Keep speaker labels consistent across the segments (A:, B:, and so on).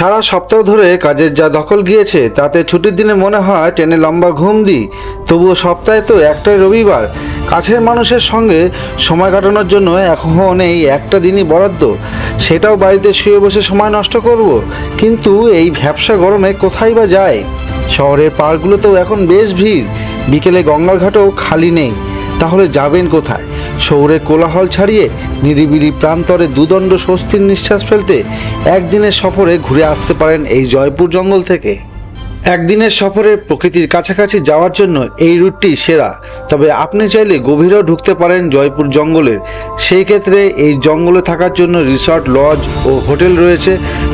A: সারা সপ্তাহ ধরে কাজের যা দখল গিয়েছে, তাতে ছুটির দিনে মনে হয় টেনে লম্বা ঘুম দিই। তবুও সপ্তাহে তো একটাই রবিবার। কাছের মানুষের সঙ্গে সময় কাটানোর জন্য এখন এই একটা দিনই বরাদ্দ। সেটাও বাড়িতে শুয়ে বসে সময় নষ্ট করব। কিন্তু এই ভ্যাবসা গরমে কোথায় বা যায়? শহরের পার্কগুলোতেও এখন বেশ ভিড়। বিকেলে গঙ্গার ঘাটও খালি নেই। তাহলে যাবেন কোথায়? শহরে কোলাহল ছাড়িয়ে নিরিবিলি প্রান্তরে দুদণ্ড স্বস্তির নিঃশ্বাস ফেলতে একদিনের সফরে ঘুরে আসতে পারেন এই জয়পুর জঙ্গল থেকে। একদিনের সফরে প্রকৃতির কাছাকাছি যাওয়ার জন্য এই রুটটি সেরা, তবে আপনি চাইলে গভীরেও ঢুকতে পারেন জয়পুর জঙ্গলের। সেই ক্ষেত্রে এই জঙ্গলে থাকার জন্য রিসর্ট, লজ ও হোটেল রয়েছে।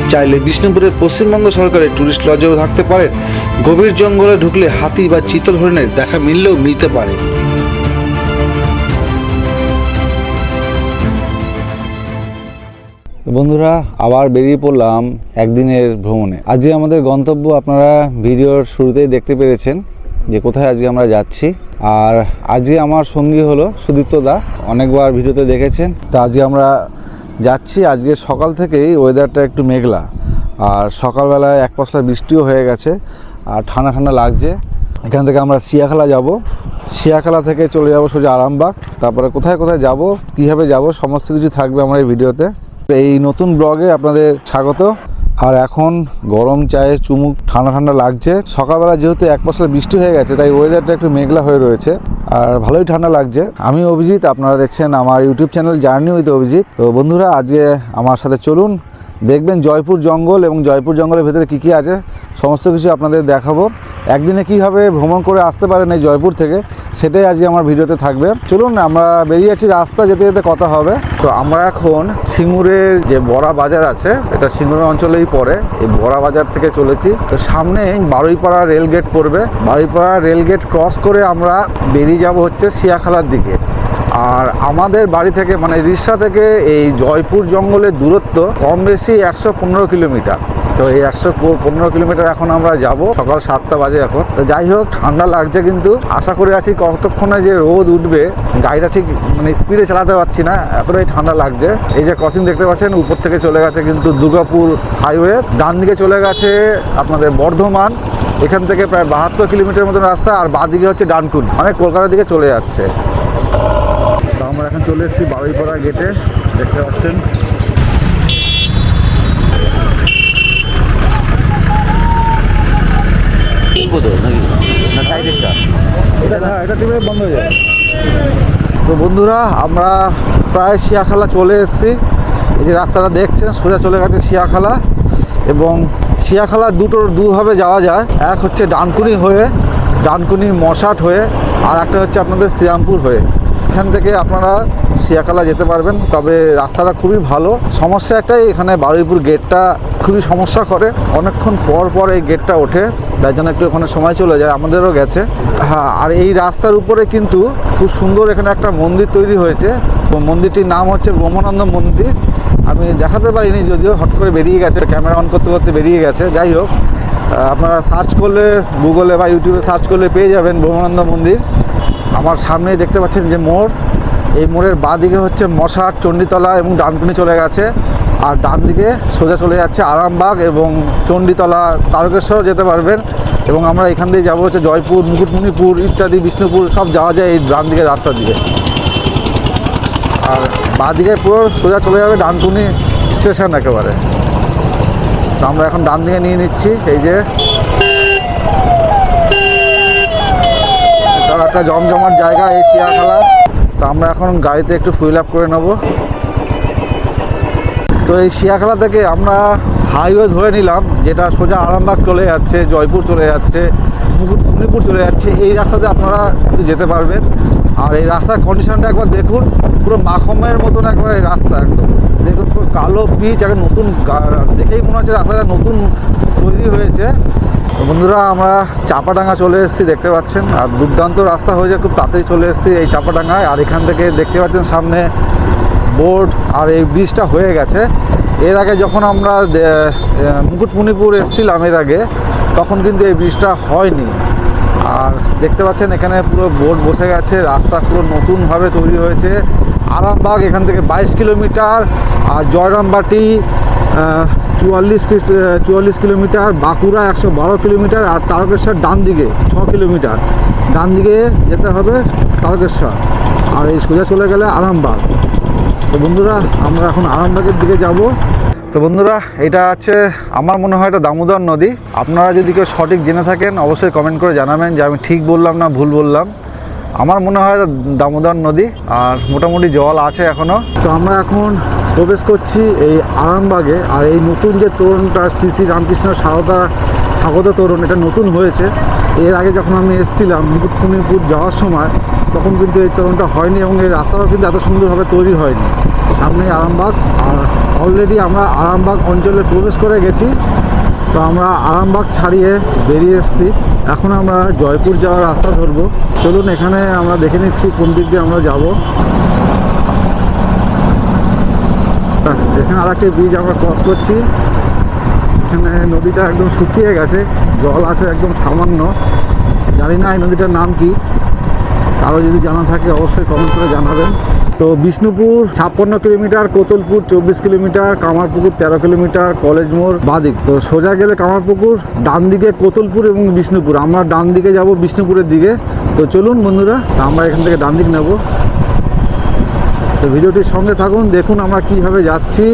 A: চাইলে বিষ্ণুপুরের পশ্চিমবঙ্গ সরকারের ট্যুরিস্ট লজেও থাকতে পারেন। গভীর জঙ্গলে ঢুকলে হাতি বা চিতল হরিণের দেখা মিললেও মিলতে পারে।
B: বন্ধুরা, আবার বেরিয়ে পড়লাম একদিনের ভ্রমণে। আজকে আমাদের গন্তব্য আপনারা ভিডিওর শুরুতেই দেখতে পেরেছেন যে কোথায় আজকে আমরা যাচ্ছি। আর আজকে আমার সঙ্গী হলো সুদীপ্ত দা, অনেকবার ভিডিওতে দেখেছেন। তো আজকে আমরা যাচ্ছি, আজকে সকাল থেকেই ওয়েদারটা একটু মেঘলা। আর সকালবেলায় এক পশলা বৃষ্টিও হয়ে গেছে, আর ঠান্ডা ঠান্ডা লাগছে। এখান থেকে আমরা শিয়াখালা যাব। শিয়াখালা থেকে চলে যাব সোজা আরামবাগ। তারপরে কোথায় কোথায় যাব, কীভাবে যাব, সমস্ত কিছু থাকবে আমার এই ভিডিওতে। এই নতুন ব্লগে আপনাদের স্বাগত। আর এখন গরম চায়ে চুমুক ঠান্ডা ঠান্ডা লাগছে। সকালবেলা যেহেতু এক পশলা বৃষ্টি হয়ে গেছে, তাই ওয়েদারটা একটু মেঘলা হয়ে রয়েছে। আর ভালোই ঠান্ডা লাগছে। আমি অভিজিৎ, আপনারা দেখছেন আমার YouTube channel journey with Abhijit. তো বন্ধুরা, আজকে আমার সাথে চলুন। দেখবেন জয়পুর জঙ্গল এবং জয়পুর জঙ্গলের ভেতরে কী কী আছে, সমস্ত কিছু আপনাদের দেখাবো। একদিনে কীভাবে ভ্রমণ করে আসতে পারেন এই জয়পুর থেকে, সেটাই আজকে আমার ভিডিওতে থাকবে। চলুন, আমরা বেরিয়ে যাচ্ছি, রাস্তা যেতে যেতে কথা হবে। তো আমরা এখন সিঙ্গুরের যে বড়া বাজার আছে, এটা সিঙ্গুর অঞ্চলেই পড়ে, এই বড়া বাজার থেকে চলেছি। তো সামনে বারুইপাড়া রেল গেট পড়বে। বারুইপাড়া রেল গেট ক্রস করে আমরা বেরিয়ে যাব হচ্ছে শিয়াখালার দিকে। আর আমাদের বাড়ি থেকে মানে রিসা থেকে এই জয়পুর জঙ্গলের দূরত্ব কম বেশি একশো পনেরো কিলোমিটার। তো এই একশো পনেরো কিলোমিটার এখন আমরা যাব, সকাল সাতটা বাজে এখন। তো যাই হোক, ঠান্ডা লাগছে কিন্তু। আশা করে আছি কতক্ষণে যে রোদ উঠবে, গাড়িটা ঠিক মানে স্পিডে চালাতে পারছি না, এতটাই ঠান্ডা লাগছে। এই যে ক্রসিং দেখতে পাচ্ছেন, উপর থেকে চলে গেছে কিন্তু দুর্গাপুর হাইওয়ে ডান দিকে চলে গেছে আপনাদের বর্ধমান। এখান থেকে প্রায় বাহাত্তর কিলোমিটার মতন রাস্তা, আর বাঁ দিকে হচ্ছে ডানকুন। মানে কলকাতার দিকে চলে যাচ্ছে। আমরা এখন চলে এসেছি বারুইপাড়া গেটে দেখতে পাচ্ছেন। তো বন্ধুরা, আমরা প্রায় শিয়াখালা চলে এসেছি। এই যে রাস্তাটা দেখছেন, সোজা চলে গেছে শিয়াখালা। এবং শিয়াখালা দুটো দুভাবে যাওয়া যায়। এক হচ্ছে ডানকুনি হয়ে, ডানকুনি মশাট হয়ে, আর একটা হচ্ছে আপনাদের শ্রীরামপুর হয়ে। এখান থেকে আপনারা শিয়াখালা যেতে পারবেন, তবে রাস্তাটা খুবই ভালো। সমস্যা একটাই, এখানে বারুইপুর গেটটা খুবই সমস্যা করে। অনেকক্ষণ পর পর এই গেটটা ওঠে, তাই জন্য একটু ওখানে সময় চলে যায়, আমাদেরও গেছে। হ্যাঁ আর এই রাস্তার উপরে কিন্তু খুব সুন্দর এখানে একটা মন্দির তৈরি হয়েছে। মন্দিরটির নাম হচ্ছে ব্রহ্মানন্দ মন্দির। আমি দেখাতে পারিনি, যদিও হট করে বেরিয়ে গেছে, ক্যামেরা অন করতে করতে বেরিয়ে গেছে। যাই হোক আপনারা সার্চ করলে গুগলে বা ইউটিউবে সার্চ করলে পেয়ে যাবেন ব্রহ্মানন্দ মন্দির। আমার সামনেই দেখতে পাচ্ছেন যে মোড়। এই মোড়ের বাঁ দিকে হচ্ছে মশার চণ্ডীতলা এবং ডানকুনি চলে গেছে। আর ডান দিকে সোজা চলে যাচ্ছে আরামবাগ এবং চণ্ডীতলা তারকেশ্বর যেতে পারবেন। এবং আমরা এখান দিয়ে যাব হচ্ছে জয়পুর, মুকুটমণিপুর ইত্যাদি, বিষ্ণুপুর, সব যাওয়া যায় এই ডান দিকে। রাস্তা দিয়ে আর বাঁ দিকে পুরো সোজা চলে যাবে ডানকুনি স্টেশন একেবারে। তো আমরা এখন ডান দিকে নিয়ে নিচ্ছি। এই যে একটা জমজমার জায়গা এই শিয়াখালা তো আমরা এখন গাড়িতে একটু ফুল আপ করে নেব। তো এই শিয়াখালা থেকে আমরা হাইওয়ে ধরে নিলাম, যেটা সোজা আরামবাগ চলে যাচ্ছে, জয়পুর চলে যাচ্ছে মুকুটমণিপুর চলে যাচ্ছে। এই রাস্তাতে আপনারা যেতে পারবেন। আর এই রাস্তার কন্ডিশনটা একবার দেখুন, পুরো মাখমের মতন একবার এই রাস্তা একদম। দেখুন, পুরো কালো পিচ একটা নতুন দেখেই মনে হচ্ছে রাস্তাটা নতুন তৈরি হয়েছে। বন্ধুরা, আমরা চাপাডাঙ্গা চলে এসেছি, দেখতে পাচ্ছেন। আর দুর্দান্ত রাস্তা হয়েছে, খুব তাড়াতাড়ি চলে এসেছি এই চাপাডাঙ্গায়। আর এখান থেকে দেখতে পাচ্ছেন সামনে বোর্ড আর এই ব্রিজটা হয়ে গেছে। এর আগে যখন আমরা মুকুটমণিপুর এসেছিলাম এর আগে, তখন কিন্তু এই ব্রিজটা হয়নি। আর দেখতে পাচ্ছেন এখানে পুরো বোর্ড বসে গেছে, রাস্তা পুরো নতুনভাবে তৈরি হয়েছে। আরামবাগ, এখান থেকে বাইশ কিলোমিটার, আর জয়রামবাটি চুয়াল্লিশ চুয়াল্লিশ কিলোমিটার, বাঁকুড়া একশো বারো কিলোমিটার, আর তারকেশ্বর ডান দিকে ছ কিলোমিটার। ডান দিকে যেতে হবে তারকেশ্বর, আর এই সোজা চলে গেলে আরামবাগ। তো বন্ধুরা, আমরা এখন আরামবাগের দিকে যাব। তো বন্ধুরা, এটা হচ্ছে আমার মনে হয় এটা দামোদর নদী। আপনারা যদি কেউ সঠিক জেনে থাকেন, অবশ্যই কমেন্ট করে জানাবেন যে আমি ঠিক বললাম না ভুল বললাম। আমার মনে হয় দামোদর নদী, আর মোটামুটি জল আছে এখনও তো আমরা এখন প্রবেশ করছি এই আরামবাগে, আর এই নতুন যে তরুণটা শ্রী শ্রী রামকৃষ্ণ সারদা স্বাগত তরুণ, এটা নতুন হয়েছে। এর আগে যখন আমি এসেছিলাম মুকুটমণিপুর যাওয়ার সময়, তখন কিন্তু এই তরুণটা হয়নি এবং এই রাস্তাটাও কিন্তু এত সুন্দরভাবে তৈরি হয়নি। সামনে আরামবাগ, আর অলরেডি আমরা আরামবাগ অঞ্চলে প্রবেশ করে গেছি। তো আমরা আরামবাগ ছাড়িয়ে বেরিয়ে এসেছি। এখন আমরা জয়পুর যাওয়ার রাস্তা ধরবো। চলুন, এখানে আমরা দেখে নিচ্ছি কোন দিক দিয়ে আমরা যাব। এখানে আর একটি ব্রিজ আমরা ক্রস করছি। এখানে নদীটা একদম শুকিয়ে গেছে, জল আছে একদম সামান্য। জানি না এই নদীটার নাম কি, কারও যদি জানা থাকে অবশ্যই কমেন্ট করে জানাবেন। তো বিষ্ণুপুর ছাপ্পান্ন কিলোমিটার, কোতলপুর চব্বিশ কিলোমিটার, কামারপুকুর তেরো কিলোমিটার, কলেজ মোড় বাদিক। তো সোজা গেলে কামারপুকুর, ডান দিকে কোতলপুর এবং বিষ্ণুপুর। আমরা ডান দিকে যাব বিষ্ণুপুরের দিকে। তো চলুন বন্ধুরা আমরা এখান থেকে ডান দিক নেব। তো ভিডিওটির সঙ্গে থাকুন, দেখুন আমরা কীভাবে যাচ্ছি।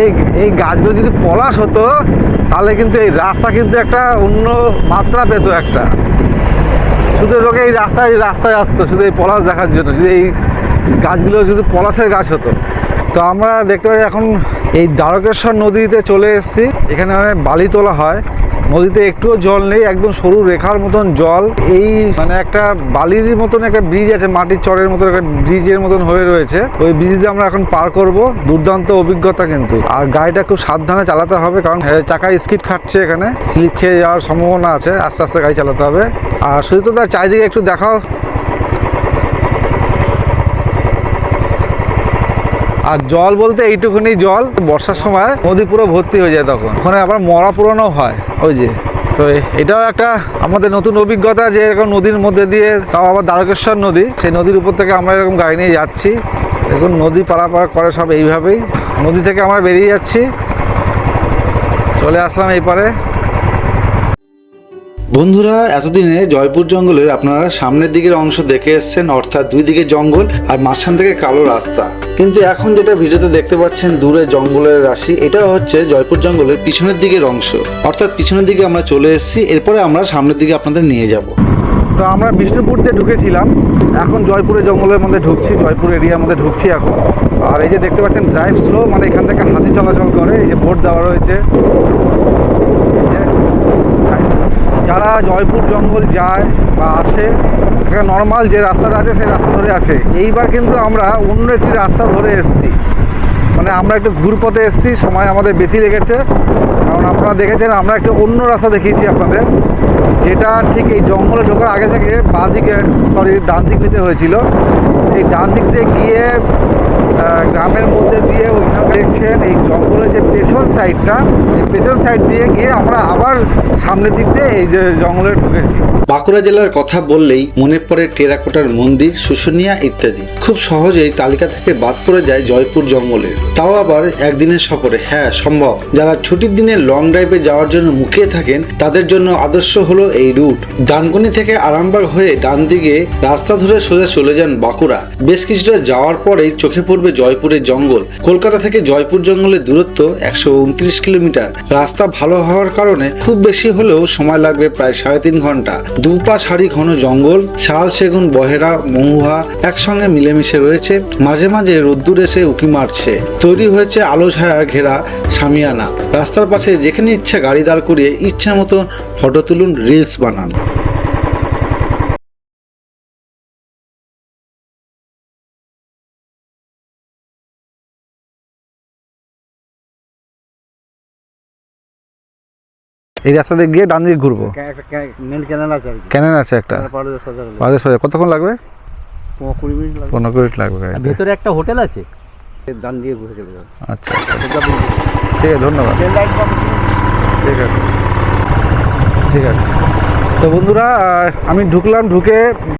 B: এই এই গাছগুলো যদি পলাশ হতো, তাহলে কিন্তু এই রাস্তা কিন্তু একটা অন্য মাত্রা পেত একটা। শুধু লোকে এই রাস্তায় রাস্তায় আসতো, শুধু এই পলাশ দেখার জন্য, যদি এই গাছগুলো যদি পলাশের গাছ হতো। তো আমরা দেখতে পাই এখন এই দ্বারকেশ্বর নদীতে চলে এসেছি। এখানে অনেক বালি তোলা হয়। নদীতে একটুও জল নেই, একদম সরু রেখার মতন জল। এই মানে একটা বালির মতন একটা ব্রিজ আছে, মাটির চরের মতন একটা ব্রিজের মতন হয়ে রয়েছে। ওই ব্রিজে আমরা এখন পার করব, দুর্দান্ত অভিজ্ঞতা কিন্তু। আর গাড়িটা খুব সাবধানে চালাতে হবে, কারণ চাকা স্কিড খাটছে এখানে। স্লিপ খেয়ে যাওয়ার সম্ভাবনা আছে, আস্তে আস্তে গাড়ি চালাতে হবে। আর শুধু তো তার চারিদিকে একটু দেখাও আর জল বলতে এইটুকুনি জল। বর্ষার সময় নদী পুরো ভর্তি হয়ে যায় তখন। ওখানে আবার মরা পুরনো হয়, ওই যে। তো এটাও একটা আমাদের নতুন অভিজ্ঞতা যে এরকম নদীর মধ্যে দিয়ে, তাও আবার দ্বারকেশ্বর নদী। সেই নদীর উপর থেকে আমরা এরকম গাড়ি নিয়ে যাচ্ছি। এখন নদী পারাপার করে সব এইভাবেই। নদী থেকে আমরা বেরিয়ে যাচ্ছি। চলে আসলাম এই পারে।
A: বন্ধুরা, এতদিনে জয়পুর জঙ্গলের আপনারা সামনের দিকের অংশ দেখে এসেছেন, অর্থাৎ দুই দিকে জঙ্গল আর মাঝখান থেকে কালো রাস্তা। কিন্তু এখন যেটা ভিডিওতে দেখতে পাচ্ছেন, দূরে জঙ্গলের রাশি, এটা হচ্ছে জয়পুর জঙ্গলের পিছনের দিকের অংশ। অর্থাৎ পিছনের দিকে আমরা চলে এসেছি, এরপরে আমরা সামনের দিকে আপনাদের নিয়ে যাব।
B: তো আমরা বিষ্ণুপুর দিয়ে ঢুকেছিলাম, এখন জয়পুরে জঙ্গলের মধ্যে ঢুকছি, জয়পুর এরিয়ার মধ্যে ঢুকছি এখন। আর এই যে দেখতে পাচ্ছেন ড্রাইভ স্লো মানে এখান থেকে হাতি চলাচল করে, এই যে বোর্ড দেওয়া রয়েছে এই যে যারা জয়পুর জঙ্গল যায় বা আসে, একটা নর্মাল যে রাস্তাটা আছে সেই রাস্তা ধরে আসে। এইবার কিন্তু আমরা অন্য একটি রাস্তা ধরে এসেছি। মানে আমরা একটু ঘুরপথে এসেছি, সময় আমাদের বেশি লেগেছে। কারণ আপনারা দেখেছেন, আমরা একটা অন্য রাস্তা দেখিয়েছি আপনাদের। যেটা ঠিক এই জঙ্গলে ঢোকার আগে থেকে বাঁ দিকে সরি ডান দিক নিতে হয়েছিল। সেই ডান দিক দিয়ে গিয়ে গ্রামের মধ্যে দিয়ে ওইখানে দেখছেন এই জঙ্গলের যে পেছন সাইডটা, এই পেছন সাইড দিয়ে গিয়ে আমরা আবার সামনের দিক দিয়ে এই যে জঙ্গলে ঢুকেছি।
A: বাঁকুড়া জেলার কথা বললেই মনে পড়ে টেরাকোটার মন্দির, শুশুনিয়া ইত্যাদি। খুব সহজেই তালিকা থেকে বাদ পড়ে যায় জয়পুর জঙ্গলে। তাও আবার একদিনের সফরে। হ্যাঁ সম্ভব। যারা ছুটির দিনে লং ড্রাইভে যাওয়ার জন্য মুখিয়ে থাকেন, তাদের জন্য আদর্শ হলো এই রুট। ডানকুনি থেকে আরামবাগ হয়ে ডান দিকে রাস্তা ধরে সোজা চলে যান বাঁকুড়া। বেশ কিছুটা যাওয়ার পরেই চোখে পড়বে জয়পুরের জঙ্গল। কলকাতা থেকে জয়পুর জঙ্গলের দূরত্ব একশো উনত্রিশ কিলোমিটার। রাস্তা ভালো হওয়ার কারণে খুব বেশি হলেও সময় লাগবে প্রায় সাড়ে তিন ঘণ্টা। দুপা সারি ঘন জঙ্গল, শাল, সেগুন, বহেরা, মহুয়া একসঙ্গে মিলেমিশে রয়েছে। মাঝে মাঝে রোদ্দুর এসে উঁকি মারছে। তৈরি হয়েছে আলো ছায়ার ঘেরা সামিয়ানা। রাস্তার পাশে যেখানে ইচ্ছা গাড়ি দাঁড় করিয়ে ইচ্ছা মতো ফটো তুলুন রিলস বানান।
B: এই রাস্তা দিয়ে গিয়ে ডান দিকে ঘুরবো।
C: একটা মেন ক্যানেল আছে আর
B: আছে একটা।
C: পাড়ে সোজা গেলে
B: কতক্ষণ লাগবে?
C: পনেরো কুড়ি মিনিট লাগবে।
D: ভেতরে একটা হোটেল আছে।
C: ডান দিয়ে ঘুরে চলে যাবে
B: আচ্ছা। আচ্ছা। ঠিক আছে ধন্যবাদ। ঠিক আছে। ঠিক আছে। তো বন্ধুরা আমি ঢুকলাম ঢুকে